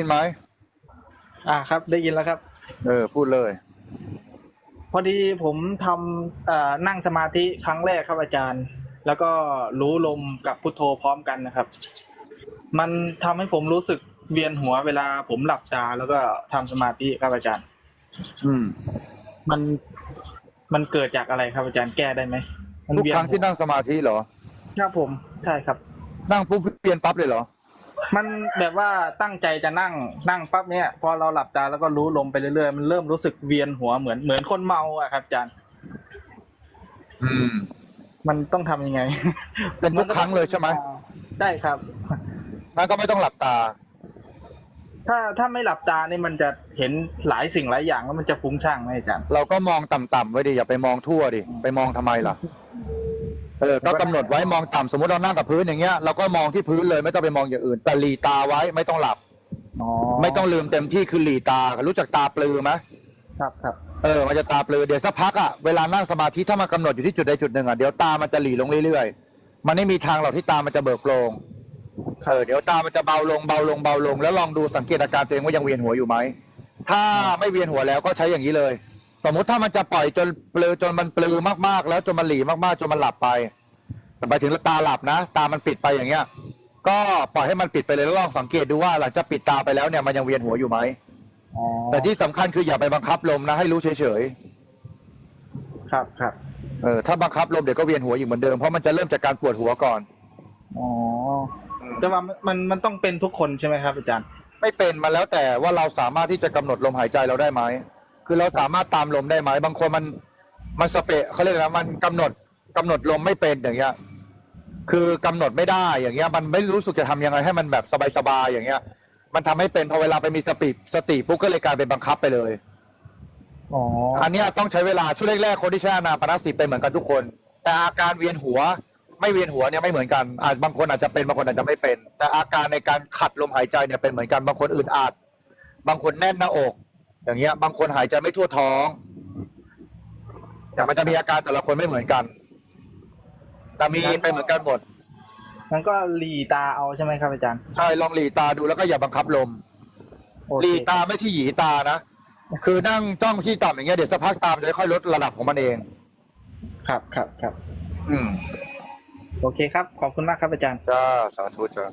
ยินไหมอ่าครับ ได้ยินแล้วครับ เออ พูดเลย พอดีผมทำเอ่อนั่งสมาธิครั้งแรกครับอาจารย์ แล้วก็รู้ลมกับพุทโธพร้อมกันนะครับ มันทำให้ผมรู้สึกเวียนหัวเวลาผมหลับตาแล้วก็ทำสมาธิครับอาจารย์ อืม มันมันเกิดจากอะไรครับอาจารย์แก้ได้ไหมมันทุกเวียนครั้งหัวที่นั่งสมาธิเหรอ ครับผมใช่ครับ นั่งปุ๊บเปลี่ยนปั๊บเลยเหรอ มันแบบว่าตั้งใจจะนั่งนั่งปั๊บเนี่ยพอเราหลับตาแล้วก็รู้ลมไปเรื่อยๆมันเริ่มรู้สึกเวียนหัวเหมือนเหมือนคนเมาอะครับอาจารย์ อืม มันต้องทำยังไง เป็นทุกครั้งเลยใช่ไหมได้ครับ นั่นก็ไม่ต้องหลับตา ถ้าถ้าไม่หลับตานี่มันจะเห็นหลายสิ่งหลายอย่างแล้วมันจะฟุ้งซ่านไหมอาจารย์ เราก็มองต่ำๆไว้ดิอย่าไปมองทั่วดิ ไปมองทำไมล่ะ เออก็กำหนดไว้มองต่ำสมมติเรานั่งกับพื้นอย่างเงี้ยเราก็มองที่พื้นเลยไม่ต้องไปมองอย่างอื่น แต่หลีตาไว้ไม่ต้องหลับ อ๋อไม่ต้องลืมเต็มที่คือหลีตา รู้จักตาปลือไหมครับครับเออมันจะตาปลือเดี๋ยวสักพักอะเวลานั่งสมาธิถ้ามันกำหนดอยู่ที่จุดใดจุดหนึ่งอะเดี๋ยวตามันจะหลีลงเรื่อยๆ มันไม่มีทางหรอกที่ตามันจะเบิกโพลงเออเดี๋ยวตามันจะเบาลงเบาลงเบาลง แล้วลองดูสังเกตอาการตัวเองว่ายังเวียนหัวอยู่ไหมถ้าไม่เวียนหัวแล้วก็ใช้อย่างนี้เลย สมมุติถ้ามันจะปล่อยจนปลือจนมันปลือมากๆ แล้วจนมันหลีมากๆจนมันหลับไป แต่ไปถึงตาหลับนะ ตามันปิดไปอย่างเงี้ย ก็ปล่อยให้มันปิดไปเลยแล้วลองสังเกตดูว่าหลังจากปิดตาไปแล้วเนี่ยมันยังเวียนหัวอยู่ไหมอ๋อแต่ที่สำคัญคืออย่าไปบังคับลมนะ ให้รู้เฉยครับครับๆเออถ้าบังคับลมเดี๋ยวก็เวียนหัวอีกเหมือนเดิมเพราะมันจะเริ่มจากการปวดหัวก่อนอ๋อแต่ว่ามันมันมันต้องเป็นทุกคนใช่ไหมครับอาจารย์ ไม่เป็นมาแล้วแต่ว่าเราสามารถที่จะกำหนดลมหายใจเราได้ไหมคือเราสามารถตามลมได้ไหมบางคนมันมันสเปะเขาเรียกอะไรนะมันกำหนดกำหนดลมไม่เป็นอย่างเงี้ย คือกำหนดไม่ได้อย่างเงี้ย มันไม่รู้สึกจะทำยังไงให้มันแบบสบายๆอย่างเงี้ย มันทำให้เป็นพอเวลาไปมีสติสติปุ๊บก็เลยกลายเป็นบังคับไปเลยอ๋ออันเนี้ยต้องใช้เวลาช่วงแรกๆคนที่ใช้อานาปานสติเป็นเหมือนกันทุกคน แต่อาการเวียนหัว ไม่เวียนหัวเนี่ยไม่เหมือนกันอาจบางคนอาจจะเป็นบางคนอาจจะไม่เป็น แต่อาการในการขัดลมหายใจเนี่ยเป็นเหมือนกันบางคนอึดอัดบางคนแน่นหน้าอก อย่างเงี้ย บางคนหายใจไม่ทั่วท้องแต่มันจะมีอาการแต่ละคนไม่เหมือนกัน แต่มีเป็นเหมือนกันหมดมันก็หลีตาเอาใช่ไหมครับอาจารย์ใช่ลองหลีตาดูแล้วก็อย่าบังคับลมโอเคหลีตาไม่ใช่หยีตานะคือนั่งจ้องที่ต่ำอย่างเงี้ยเดี๋ยวสักพักตามนจะค่อยลดระดับของมันเอง ครับครับครับอืมโอเคครับ ขอบคุณมากครับอาจารย์ จ้าสาธุจ้า